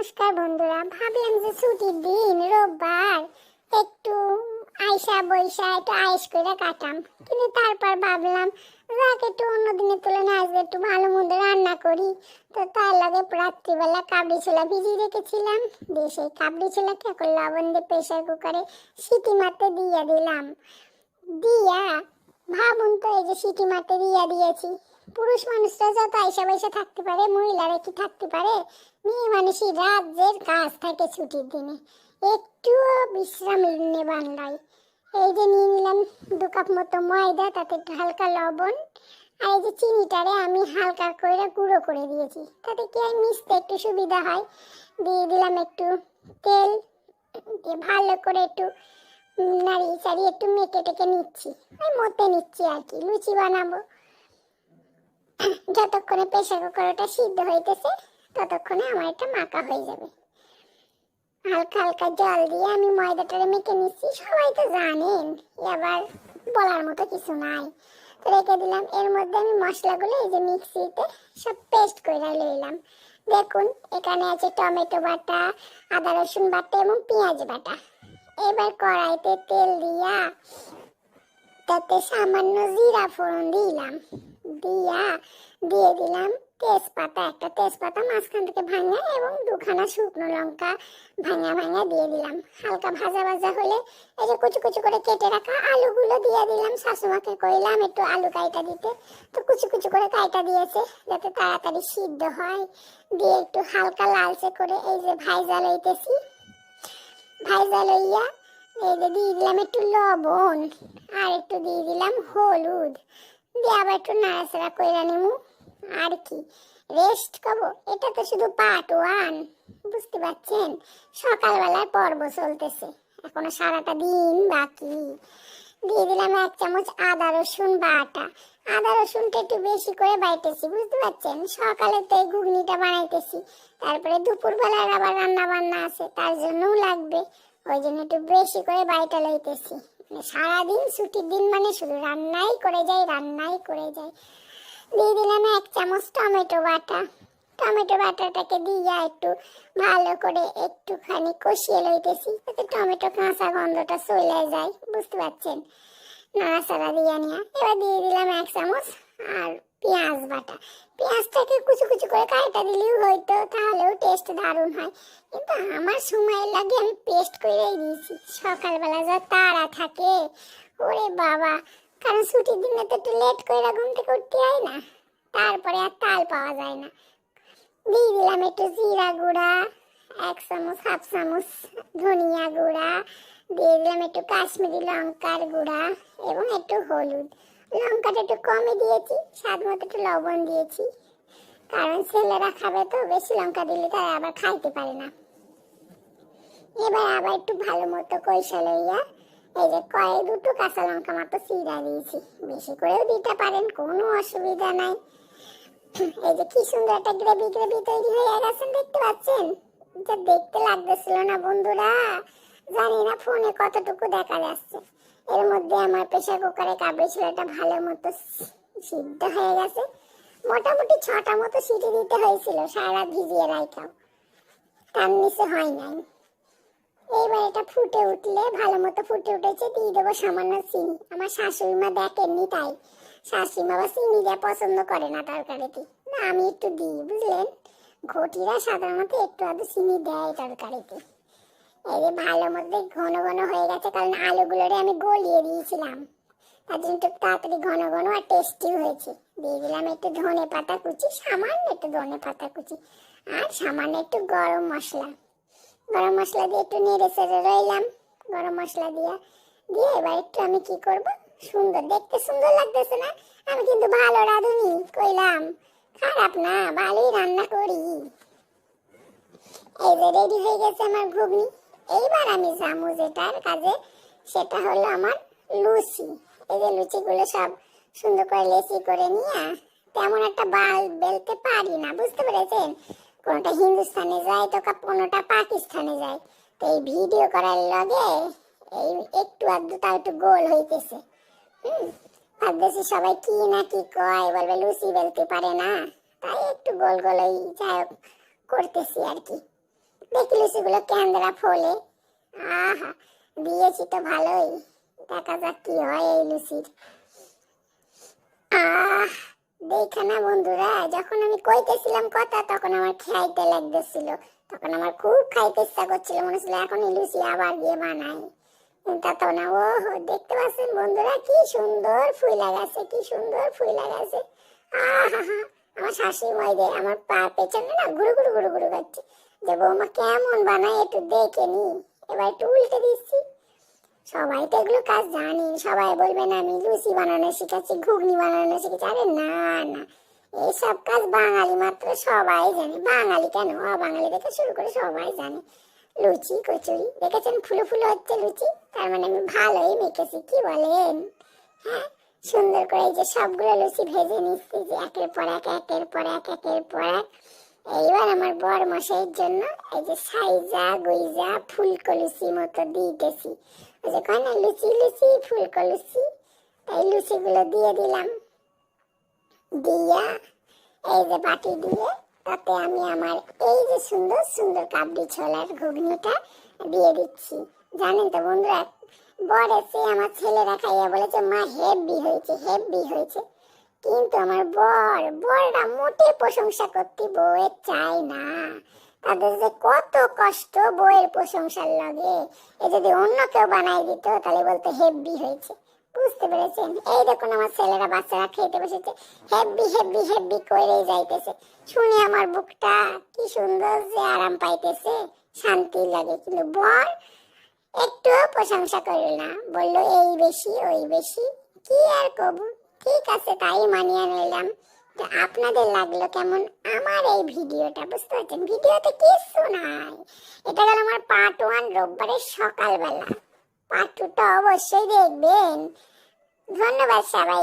নমস্কার বন্ধুরা, ভাবলাম যে ছুটির দিন, রোববার, একটু আইসা বৈশা একটু আইস করে কাটাম। কিন্তু তারপর ভাবলাম, যাক একটু অন্য দিনের তুলনায় আজকে একটু ভালো মন্দ রান্না করি। তো তার লাগে রাত্রিবেলা কাবলি ছোলা ভিজিয়ে রেখেছিলাম। দিয়ে সেই কাবলি ছোলাকে এখন লবণ দিয়ে প্রেশার কুকারে সিটি মারতে দিয়ে দিলাম। দিয়া, ভাবুন তো এই যে সিটি মারতে দিয়ে দিয়েছি। পুরুষ মানুষরা যত আইসা বৈশা থাকতে পারে, মহিলারা কি থাকতে পারে? মেয়ে মানুষই রাজ্যের কাজ থাকে ছুটির দিনে। একটুও বিশ্রাম নেবার নাই এই যে নিয়ে নিলাম দু কাপ মতো ময়দা, তাতে হালকা লবণ, আর এই যে চিনিটারে আমি হালকা করে গুঁড়ো করে দিয়েছি। তাতে কি আর মিশতে একটু সুবিধা হয়। দিয়ে দিলাম একটু তেল, দিয়ে ভালো করে একটু নাড়িয়ে চাড়িয়ে একটু মেখে টেকে নিচ্ছি। ওই মতে নিচ্ছি আর কি। লুচি বানাবো। যতক্ষণে প্রেশার কুকারটা সিদ্ধ হইতেছে, ততক্ষণে আমার এটা মাখা হয়ে যাবে। হালকা হালকা জল দিয়ে আমি ময়দাটারে মেখে নিচ্ছি, সবাই তো জানেন এবার বলার মতো কিছু নাই। তো রেখে দিলাম, এর মধ্যে আমি মশলাগুলো এই যে মিক্সিতে সব পেস্ট করে লইলাম দেখুন, এখানে আছে টমেটো বাটা, আদা রসুন বাটা এবং পেঁয়াজ বাটা। এবার কড়াইতে তেল দিয়া তাতে সামান্য জিরা ফোড়ন দিলাম। দিয়া, দিয়ে দিলাম তেজপাতা। একটা তেজপাতা মাঝখান থেকে ভাঙা এবং দুখানা শুকনো লঙ্কা ভাঙা ভাঙা দিয়ে দিলাম। হালকা ভাজা ভাজা হলে এই যে কুচু কুচু করে কেটে রাখা আলুগুলো দিয়ে দিলাম। শাশুমাকে কইলাম একটু আলু কাইটা দিতে। তো কুচু কুচু করে কাইটা দিয়েছে যাতে তাড়াতাড়ি সিদ্ধ হয়। দিয়ে একটু হালকা লালচে করে এই যে ভাইজা লইতেছি। ভাইজা লইয়া এই যে দিয়ে দিলাম একটু লবণ আর একটু দিয়ে দিলাম হলুদ। দিয়ে আবার একটু নাড়াচাড়া কইরা নিমু। আর কি? রেস্ট করব? এটা তো শুধু পার্ট ওয়ান বুঝতে পারছেন? সকালবেলায় পর্ব চলতেছে। এখনও সারাটা দিন বাকি। দিয়ে দিলাম এক চামচ আদা রসুন বাটা। আদা রসুনটা একটু বেশি করে বাইটেছি, বুঝতে পারছেন? সকালে তো এই ঘুগনিটা বানাইতেছি। তারপরে দুপুরবেলার আবার রান্না বান্না আছে, তার জন্যও লাগবে। ওই জন্য একটু বেশি করে বাইটা লইতেছি। সারাদিন ছুটির দিন মানে শুধু রান্নাই করে যাই, রান্নাই করে যাই। দিয়ে দিলাম এক চামচ টমেটো বাটা। টমেটো বাটাটাকে দিয়ে একটু ভালো করে একটুখানি কষিয়ে লইতেছি, যাতে টমেটো কাঁচা গন্ধটা চলে যায়, বুঝতে পারছেন? নাড়াচাড়া দিয়ে নিয়ে। এবার দিয়ে দিলাম এক চামচ আর পেঁয়াজ বাটা। পেঁয়াজটাকে কুচু কুচু করে কাটা দিলেও হয়তো, তাহলেও টেস্ট দারুণ হয়। কিন্তু আমার সময় লাগে আমি পেস্ট করেই দিয়েছি। সকালবেলা যা তাড়া থাকে, ওরে বাবা! কারণ ছুটির দিনে তো একটু লেট করে ঘুম থেকে উঠতে হয় না। তারপরে আর তাল পাওয়া যায় না। দিয়ে দিলাম একটু জিরা গুঁড়া, এক চামচ, হাফ চামচ ধনিয়া গুঁড়া, দিয়ে দিলাম একটু কাশ্মীরি লঙ্কার গুঁড়া এবং একটু হলুদ। লঙ্কাটা একটু কমে দিয়েছি, স্বাদ মতো একটু লবণ দিয়েছি। কারণ ছেলেরা খাবে তো, বেশি লঙ্কা দিলে তারা আবার খাইতে পারে না। এবার আবার একটু ভালো মতো কইসা লইয়া, এই যে কয়ে দুটো কাঁচা লঙ্কা মাত্র চিরা দিয়েছি। বেশি করেও দিতে পারেন, কোনো অসুবিধা নাই। এই যে কি সুন্দর একটা গ্রেভি গ্রেভি তৈরি হয়ে গেছে, দেখতে পাচ্ছেন? যা দেখতে লাগতেছিল না বন্ধুরা, জানি না ফোনে কতটুকু দেখা যাচ্ছে। এর মধ্যে আমার প্রেশার কুকারে কাবলি ছোলাটা ভালো মতো সিদ্ধ হয়ে গেছে। মোটামুটি ছটা মতো সিটি দিতে হয়েছিল, সারা ভিজিয়ে রাইখাও তার নিচে হয় নাই। এইবার এটা ফুটে উঠলে, ভালো মতো ফুটে উঠেছে, দিয়ে দেবো সামান্য চিনি। আমার শাশুড়ি মা দেখেননি তাই। শাশুড়ি মা আবার চিনি দেওয়া পছন্দ করে না তরকারিতে না, আমি একটু দিই, বুঝলেন? ঘটিরা সাধারণত একটু আধটু চিনি দেয় তরকারিতে। এই ভালো মতো ঘন ঘন হয়ে গেছে, কারণ আলুগুলোরে আমি গলিয়ে দিয়েছিলাম। জন্য একটু তাড়াতাড়ি ঘন ঘন আর টেস্টি হয়েছে। দিয়ে দিলাম একটু ধনে পাতা কুচি, সামান্য একটু ধনে পাতা কুচি আর সামান্য একটু গরম মশলা। গরম মশলা দিয়ে একটু নেড়ে চেড়ে রইলাম। গরম মশলা দিয়ে দিয়ে এবার একটু আমি কি করব? সুন্দর, দেখতে সুন্দর লাগতেছে না? আমি কিন্তু ভালো রাঁধুনি, কইলাম। খারাপ না, ভালোই রান্না করি। এই যে রেডি হয়ে গেছে আমার ঘুগনি। এইবার আমি যাব যেটার কাজে, সেটা হলো আমার লুচি। এই যে লুচিগুলো সব সুন্দর করে লেচি করে নিয়ে তেমন একটা বাল বেলতে পারি না, বুঝতে পেরেছেন? কোনটা হিন্দুস্তানে যায়, তো কোনোটা পাকিস্তানে যায়। তো এই ভিডিও করার লগে এই একটু আধটু তাও একটু গোল হইতেছে। হুম ভাবতেছি সবাই কি না কি কয়, বলবে লুচি বেলতে পারে না। তাই একটু গোল গোল ওই যাই হোক করতেছি আর কি। দেখি লুচিগুলো ক্যান্দেরা ফোলে। আহা, দিয়েছি তো ভালোই। দেখা যাক কি হয় এই লুচির। আহ, দেখে না বন্ধুরা, যখন আমি কইতেছিলাম কথা, তখন আমার খাইতে লাগতেছিল। তখন আমার খুব খাইতে ইচ্ছা করছিল, মনে হচ্ছিল এখন লুচি আবার গিয়ে বানাই। তা তো না ও দেখতে পাচ্ছেন বন্ধুরা, কি সুন্দর ফুল লাগাছে কি সুন্দর ফুল লাগাছে আমার শাশুড়ি ময়দে আমার পা পেছনে না গুরু গুরু গুরু গুরু করছে। যে বৌমা কেমন বানায়, একটু দেখে নি। এবার একটু উল্টে দিচ্ছি। সবাই তো এগুলো কাজ জানি সবাই বলবেন আমি লুচি বানানো শিখাচ্ছি, ঘুগনি বানানো শিখেছি আরে না না। এইসব কাজ বাঙালি মাত্র সবাই জানে। বাঙালি কেন? বাঙালি থেকে শুরু করে সবাই জানে। লুচি, কচুরি, দেখেছেন ফুলো ফুলো হচ্ছে লুচি? তার মানে আমি ভালোই মেখেছি, কি বলেন? হ্যাঁ? সুন্দর করে যে সবগুলো লুচি ভেজে নিচ্ছি যে একের পর এক, একের পর এক, একের পর এক। এইবার আমার বর মশাইয়ের জন্য এই যে সাইজা, গুইজা ফুলকো লুচি মতো দিতেছি। ওই যে কয় না, লুচি লুচি ফুলকো লুচি লুচিগুলো দিয়ে দিলাম। দিয়া, এই যে বাটি দিয়ে, তাতে আমি আমার এই যে সুন্দর সুন্দর কাবলি ছোলার ঘুগনিটা দিয়ে দিচ্ছি। জানেন তো বন্ধুরা, বর এসে আমার ছেলেরা খাইয়া বলেছে, মা হেভি হয়েছে হেভি হয়েছে। কিন্তু আমার বর, বররা মোটে প্রশংসা করতে বউয়ের চাই না। তাদের যে কত কষ্ট বউয়ের প্রশংসার লাগে। এ যদি অন্য কেউ বানাই দিত, তাহলে বলতে হেভি হয়েছে। বুঝতে পেরেছেন? এই দেখুন আমার ছেলেরা, বাচ্চারা খেতে বসেছে। হেভি হেভি হেভি করে যাইতেছে। শুনে আমার বুকটা কি সুন্দর যে আরাম পাইতেছে। শান্তি লাগে। কিন্তু বর একটুও প্রশংসা করল না। বলল, এই বেশি, ওই বেশি। কি আর কবু? ঠিক আছে, তাই মানিয়ে নিলাম। তো আপনাদের লাগল কেমন আমার এই ভিডিওটা, বুঝতে পারছেন? ভিডিওতে কিছু নাই। এটা গেল আমার পার্ট ওয়ান রোববারের সকালবেলা। পার্ট টুটা অবশ্যই দেখবেন। ধন্যবাদ সবাই